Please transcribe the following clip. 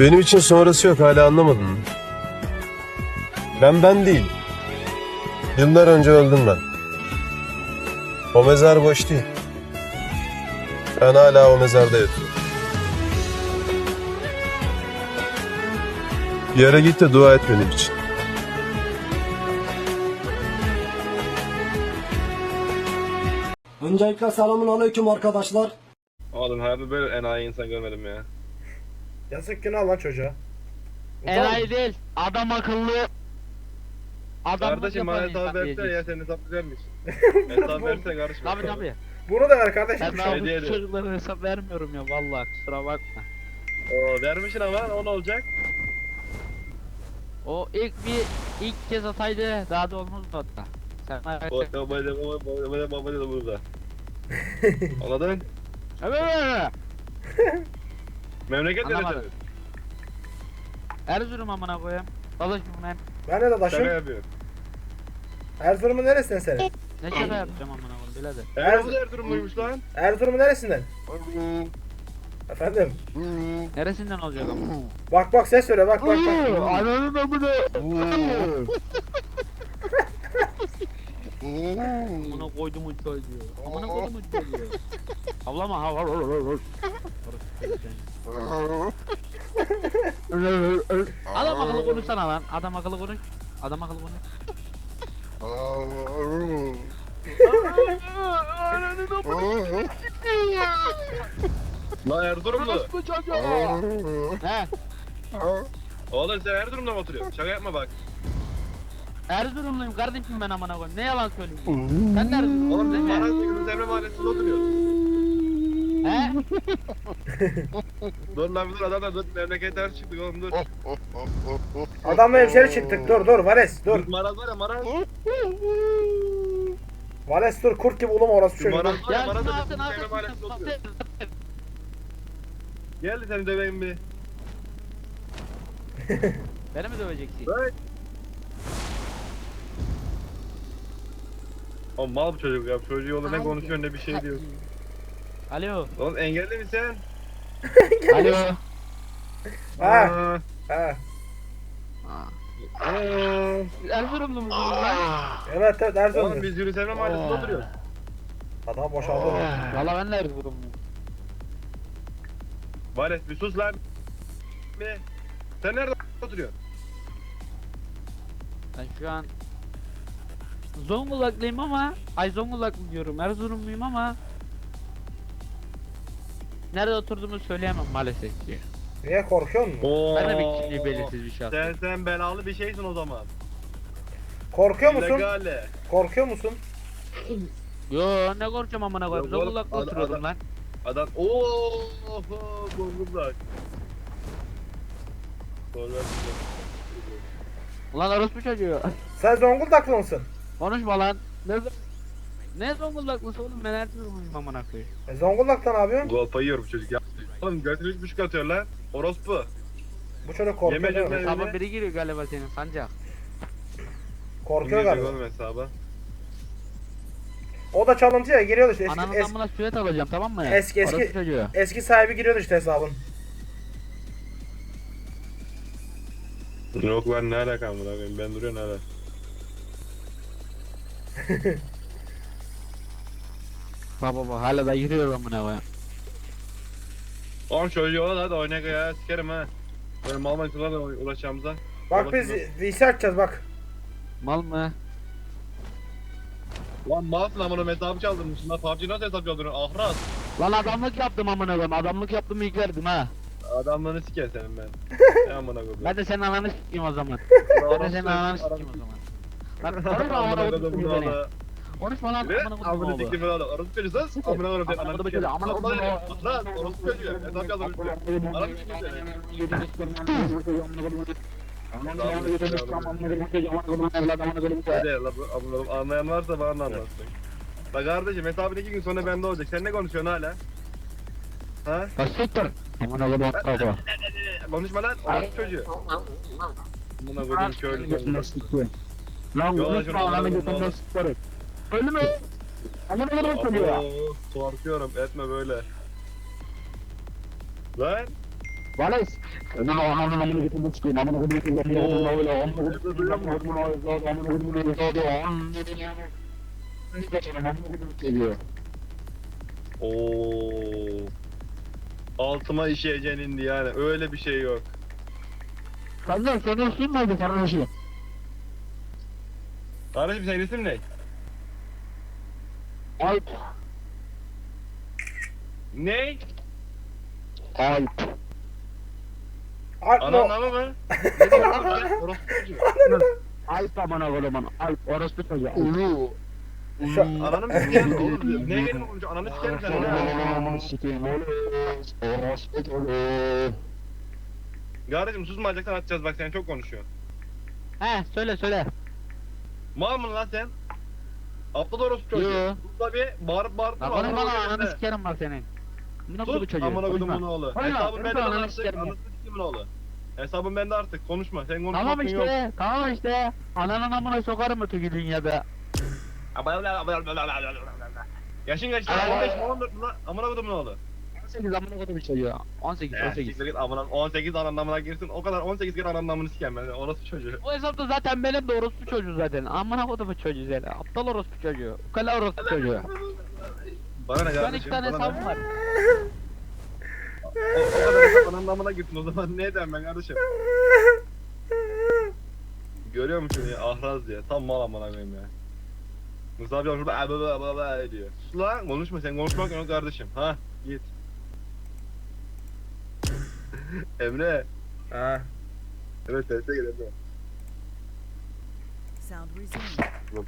Benim için sonrası yok hala anlamadın mı? Ben ben değil. Yıllar önce öldüm ben. O mezar boş değil. Ben hala o mezarda yatıyorum. Bir yere git de dua et benim için. Öncelikle selamun aleyküm arkadaşlar. Oğlum hayatımda böyle enayi insan görmedim ya. Yazık günah lan çocuğa. Utan. Enayi değil. Adam akıllı. Adam Kardeşim bana hesap versene ya senin hesap güzelmiş. hesap versene karışma. Tabi tabi. Bunu da ver kardeşim. Ben daha şey bu çocuklara hesap vermiyorum ya vallahi kusura bakma. Oo, vermişsin ama o ne olacak? O ilk bir ilk kez ataydı daha da olmaz mı hatta? Sen O etme. babayla babayla babayla da burada. Anladın? Evet. Memleket Anlamadım. neresi? Erzurum amına koyayım. Çalışmam ben. Ben de Şaka dadaşım. yapıyorum. Erzurum'un neresinden senin? Ne şaka yapacağım amına koyayım birader. Erzurum Erzurumluymuş lan. Erzurum'un neresinden? Efendim. Neresinden olacak ama? Bak bak ses söyle bak bak bak. Ananın amına. Amına koydum uç çocuğu. Amına koydum uç çocuğu. Havlama hav hav hav hav. Adam akıllı konuşsana lan. Adam akıllı konuş. Adam akıllı konuş. Lan Erzurumlu. Bu çocuğu. He. Oğlum sen Erzurum'da mı oturuyorsun? Şaka yapma bak. Erzurumluyum kardeşim ben amına koyayım. Ne yalan söylüyorsun? Sen de Erzurumlusun Oğlum değil sen mi? Maraş'ta Emre Mahallesi'nde oturuyorsun. Dur lan dur adamlar dur memleket ters çıktık oğlum dur. Adamla hemşeri çıktık. Dur dur Vales dur. Dur Maraz var ya Maraz. Vales dur kurt gibi ulum orası çocuk. Maraz var ya Maraz da oturuyor. Gel de seni döveyim bir. Beni mi döveceksin? Bak. O mal bu çocuk ya. Çocuğu yolda ne konuşuyor ne bir şey diyor. Alo. Oğlum engelli misin? Alo. Ha Aa, ha. aa. Erzurumlu musun lan? Evet evet Oğlum Erzurum. biz Yunus Emre Mahallesi'nde oturuyoruz. Adam boşaldı. Valla ben de Erzurumluyum. Valet bir sus lan. Bir. Sen nerede oturuyorsun? Ben şu an Zonguldaklıyım ama ay Zonguldaklı diyorum Erzurumluyum ama Nerede oturduğumu söyleyemem maalesef ki. Niye korkuyor musun? Oo. Ben de bir kimliği belirsiz bir şahsım. Sen sen belalı bir şeysin o zaman. Korkuyor musun? İllegale. Korkuyor musun? Yo ne korkacağım amına koyayım Yok oğlum, Zonguldak'ta adam- oturuyordum adam- lan. Adam ooo Zonguldak. Sonra Ulan orospu çocuğu. Sen Zonguldaklı mısın? Konuşma lan. Ne, ne Zonguldaklısı oğlum ben Erzurumluyum amına koyayım. E, Zonguldak'ta ne yapıyorsun? Golpa yiyor bu çocuk ya. Oğlum götünü üç buçuk atıyor lan. Orospu. Bu çocuk korkuyor Yeme değil mi? cümle- Hesaba biri giriyor galiba senin sancak. Korkuyor Girecek galiba. oğlum hesaba. O da çalıntıya giriyordu işte. Eski, Ananın eski, amına süret alacağım tamam mı? Eski- eski- Orospu çocuğu. eski sahibi giriyordu işte hesabın. Yok ben ne alakam var abi ben duruyorum hala. Baba baba hala da yürüyor amına koyayım. Oğlum çocuğu olan hadi oynak ya sikerim ha. Böyle mal mantılarla ulaşacağımıza. Bak biz visi açacağız bak. Mal mı? Lan malsın amına hesabı çaldırmışsın lan PUBG nasıl hesap çaldırıyorsun ahraz. Lan adamlık yaptım amına koyayım. Adamlık yaptım ilk verdim ha. Adamlarını siker senin ben. Ne amına koyayım. Ben de senin ananı sikeyim o zaman. Ben de senin ananı sikeyim o zaman. Lan konuşma amına seni. bunu Konuşma lan Ne? amına koydum Amına oğlu. siktim falan. Orası çocuğu sus. Amına koydum seni. Amına Ananı çocuğu, amına koydum Lan, çocuğu. Lan orası çocuğu. Hesap çaldırmışsın. Ananı sikeyim seni. Hadi la bu amına anlayan varsa bana anlatsın. Bak kardeşim hesabın iki gün sonra bende olacak. Sen ne konuşuyorsun hala? Ha? Lan siktir. Amına koydum baba. Konuşma lan. Orası çocuğu. Amına koydum köylü. Lan Yola konuşma şunu ananı alalım, götünden alalım. sikerim. Öldü mü? Amına koydum çocuğu. Abo, Korkuyorum etme böyle. Lan Vales. Ömür ananın amını getirdim çıkayım. Amına kodumu çıkayım. Amına kodumu öyle. Amına kodumu çıkayım. Amına kodumu öyle. Amına kodumu öyle. Amına kodumu geliyor. Oo. Altıma işeyeceksin indi yani. Öyle bir şey yok. Kardeş senin isim neydi kardeşim? Kardeşim senin isim ne? Alp. Ne? Alp. Alp Anan mı? namı mı? Ne diyorsun lan sen? Orospu çocuğu. Alp amına kodumun. Alp orospu çocuğu. Ulu. Şu- Ananı mı sikerim oğlum? Neye gelin konuşuyor? Ananı sikerim sen ne? Amına sikeyim. Orospu çocuğu. Kardeşim susmayacaksan atacağız bak sen çok konuşuyorsun. He söyle söyle. Mal mısın lan sen? Aptal orospu çocuğu. Yo. Sus da bir bağırıp bağırıp Lan konuşma sikerim ananı sikerim bak senin. Amına kodumun Sus çocuğu. amına konuşma. kodumun oğlu. Konuşma, Hesabım bende konuşma, lan ananı artık. sikerim ya. Anasını sikimin oğlu. Hesabım bende artık. Konuşma. Sen konuşma Tamam hakkın yok. işte, tamam işte. Ananın amına sokarım öteki dünyada. Yaşın kaç lan? 15 mi 14 mu lan? Amına kodumun oğlu. 18 amına çocuğu. 18, Ya 18. siktir git amına 18 ananın amına girsin. O kadar 18 kere ananın amını siken ben. Orası çocuğu. O hesapta zaten benim de orospu çocuğu zaten. Amına kodumun çocuğu seni. Aptal orospu çocuğu. Ukala orospu çocuğu. Bana ne kardeşim? iki tane bana ne? hesabım var. O, o kadar hesap ananın amına girsin o zaman ne edeyim ben kardeşim? Görüyor musun ya ahraz diye. Tam mal amına koyayım ya. Mustafa abi şurada abi abi abi diyor. Sus lan konuşma sen konuşmak yok kardeşim. Ha git. Emre. Ha. Evet teste gel Emre. Sound resumed.